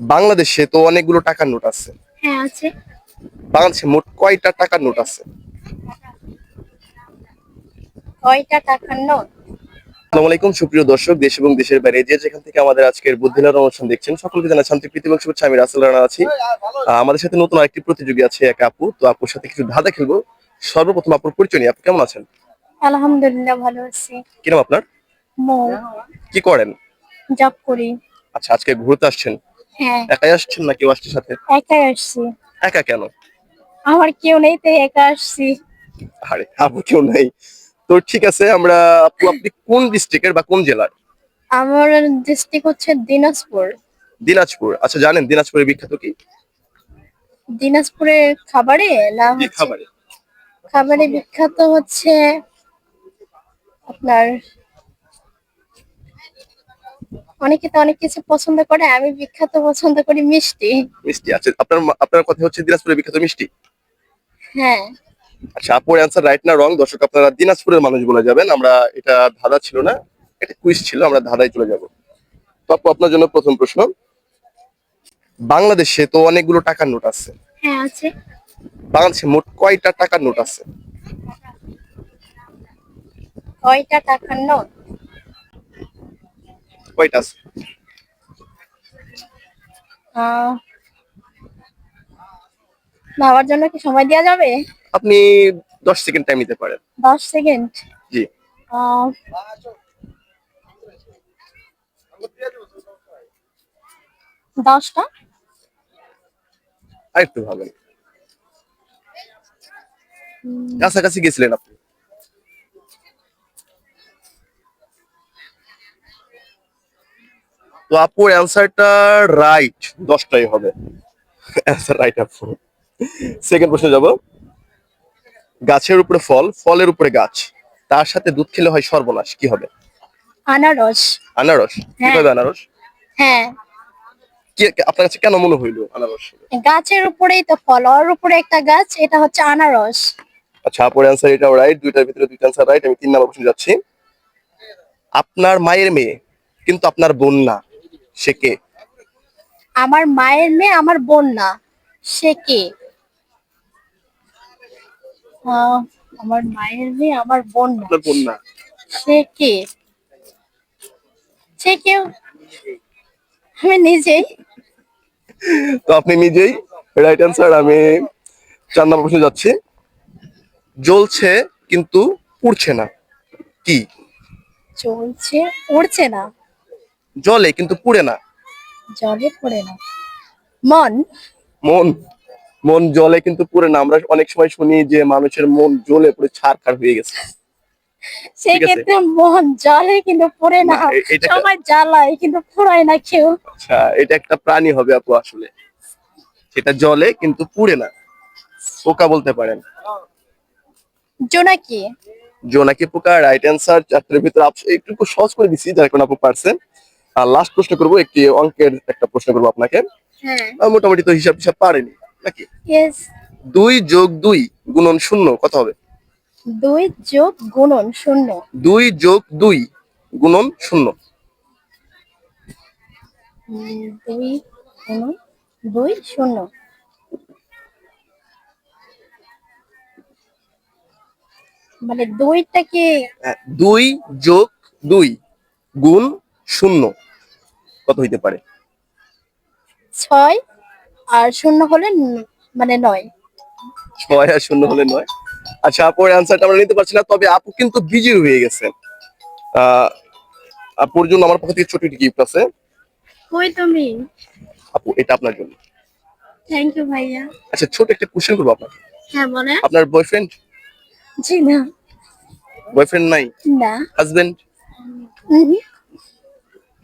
বাংলাদেশে তো অনেকগুলো টাকার নোট আছে। হ্যাঁ আছে। বাংলাদেশে মোট কয়টা টাকার নোট আছে? কয়টা টাকার নোট? আসসালামু আলাইকুম সুপ্রিয় দর্শক দেশ এবং দেশের বাইরে যে যেখান থেকে আমাদের আজকের বুদ্ধিলার অনুষ্ঠান দেখছেন সকলকে জানাই শান্তি এবং শুভেচ্ছা। আমি রাসেল রানা আছি। আমাদের সাথে নতুন আরেকটি প্রতিযোগী আছে এক আপু। তো আপুর সাথে কিছু ধাঁধা খেলব। সর্বপ্রথম আপুর পরিচয় নিয়ে আপু কেমন আছেন? আলহামদুলিল্লাহ ভালো আছি। কি নাম আপনার? মো। কি করেন? জব করি। আচ্ছা আজকে ঘুরতে আসছেন। হ্যাঁ। একাই আসছেন না কেউ আসছে সাথে? একাই আসছি। একা কেন? আমার কেউ নেই তাই একা আসছি। আরে আপু কেউ নাই। তো ঠিক আছে আমরা আপু আপনি কোন ডিস্ট্রিক্টের বা কোন জেলার? আমার ডিস্ট্রিক্ট হচ্ছে দিনাজপুর। দিনাজপুর। আচ্ছা জানেন দিনাজপুরের বিখ্যাত কি? দিনাজপুরের খাবারে না কি হচ্ছে? খাবারে। খাবারে বিখ্যাত হচ্ছে আপনার অনেকে তো অনেক কিছু পছন্দ করে আমি বিখ্যাত পছন্দ করি মিষ্টি। মিষ্টি আচ্ছা আপনার আপনার কথা হচ্ছে দিনাজপুরের বিখ্যাত মিষ্টি। হ্যাঁ। আচ্ছা আপুর অ্যান্সার রাইট না রং দর্শক আপনারা দিনাজপুরের মানুষ বলে যাবেন আমরা এটা ধাঁধা ছিল না এটা কুইজ ছিল আমরা ধাঁধায় চলে যাব। তো আপু আপনার জন্য প্রথম প্রশ্ন। বাংলাদেশে তো অনেকগুলো টাকার নোট আছে। হ্যাঁ আছে। বাংলাদেশে মোট কয়টা টাকার নোট আছে? কয়টা টাকার নোট? কয়টা আছে? ভাবার জন্য কি সময় দেওয়া যাবে? আপনি দশ সেকেন্ড টাইম নিতে পারেন। দশ সেকেন্ড জি। দশটা? আর একটু ভাবেন। কাছাকাছি গেছিলেন আপনি? তো আপুর অ্যান্সারটা রাইট দশটাই হবে। অ্যান্সার রাইট আপু। সেকেন্ড প্রশ্ন যাব। গাছের উপরে ফল ফলের উপরে গাছ। তার সাথে দুধ খেলে হয় সর্বনাশ কি হবে? আনারস। আনারস? কীভাবে আনারস? হ্যাঁ। কি আপনার কাছে কেন মনে হইল আনারস? গাছের উপরেই তো ফল ওর উপরে একটা গাছ এটা হচ্ছে আনারস। আচ্ছা আপুর অ্যান্সার এটাও রাইট দুইটার ভিতরে দুইটা অ্যান্সার রাইট আমি তিন নাম্বার প্রশ্ন যাচ্ছি। আপনার মায়ের মেয়ে কিন্তু আপনার বোন না। সে কে? আমার মায়ের মেয়ে আমার বোন না সে কে? আমার মায়ের মেয়ে আমার বোন না বোন না। সে কে? সে কেউ? আমি নিজেই। তো আপনি নিজেই রাইট অ্যান্সার আমি চার নাম্বার প্রশ্ন যাচ্ছি। জ্বলছে কিন্তু উড়ছে না কি? চলছে উড়ছে না। জলে কিন্তু পুড়ে না। জলে পড়ে না। মন? মন মন জলে কিন্তু পুড়ে না। আমরা অনেক সময় শুনি যে মানুষের মন জ্বলে পুড়ে ছাড়খাড় হয়ে গেছে। মন জলে কিন্তু পড়ে না। না, এটা একটা- সবাই জ্বালায় কিন্তু পুরায় না কেউ। আচ্ছা এটা একটা প্রাণী হবে আপু আসলে। সেটা জলে কিন্তু পুড়ে না। পোকা বলতে পারেন। জোনাকি জোনাকি পোকা? রাইট অ্যান্সার চারটের ভিতরে একটু সহজ করে দিছি যার কারণে আপু পারছেন। আর লাস্ট প্রশ্ন করব একটি অঙ্কের একটা প্রশ্ন করব আপনাকে। হ্যাঁ। মোটামুটি তো হিসাব হিসাব পারেনি নাকি? দুই যোগ দুই গুণন শূন্য কত হবে? দুই যোগ গুণন শূন্য। দুই যোগ দুই গুণন শূন্য। দুই গুণন দুই শূন্য। মানে দুইটা কি? হ্যাঁ, দুই যোগ দুই গুণ শূন্য। কত হইতে পারে? ছয় আর শূন্য হলে মানে নয়। ছয় আর শূন্য হলে নয়। আচ্ছা আপুর অ্যান্সারটা আমরা নিতে পারছি না তবে আপু কিন্তু বিজি হয়ে গেছে। আহ, আপুর জন্য আমার পক্ষ থেকে ছোট একটি গিফট আছে। কই তুমি? আপু এটা আপনার জন্য। থ্যাংক ইউ ভাইয়া। আচ্ছা ছোট একটা কোশ্চেন করব আপনাকে। হ্যাঁ বলে আপনার বয়ফ্রেন্ড জি না। বয়ফ্রেন্ড নাই? না। হাজবেন্ড।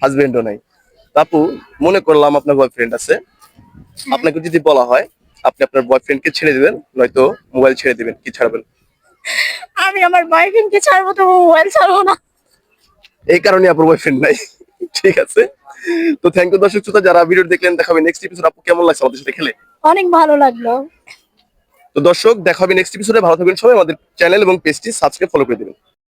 হাজবেন্ডও নাই। আপু মনে করলাম আপনার বয়ফ্রেন্ড আছে। আপনাকে যদি বলা হয় আপনি আপনার বয়ফ্রেন্ডকে ছেড়ে দিবেন নয়তো মোবাইল ছেড়ে দিবেন কি ছাড়বেন? আমি আমার বয়ফ্রেন্ডকে ছাড়বো তো মোবাইল ছাড়বো না। এই কারণে আপনার বয়ফ্রেন্ড নাই। ঠিক আছে? তো থ্যাংক ইউ দর্শক শ্রোতা যারা ভিডিও দেখলেন দেখাবে নেক্সট এপিসোড আপু কেমন লাগছে আমাদের সাথে খেলে? অনেক ভালো লাগল। তো দর্শক দেখা হবে নেক্সট এপিসোডে ভালো থাকবেন সবাই। আমাদের চ্যানেল এবং পেজটি সাবস্ক্রাইব ফলো করে দিবেন।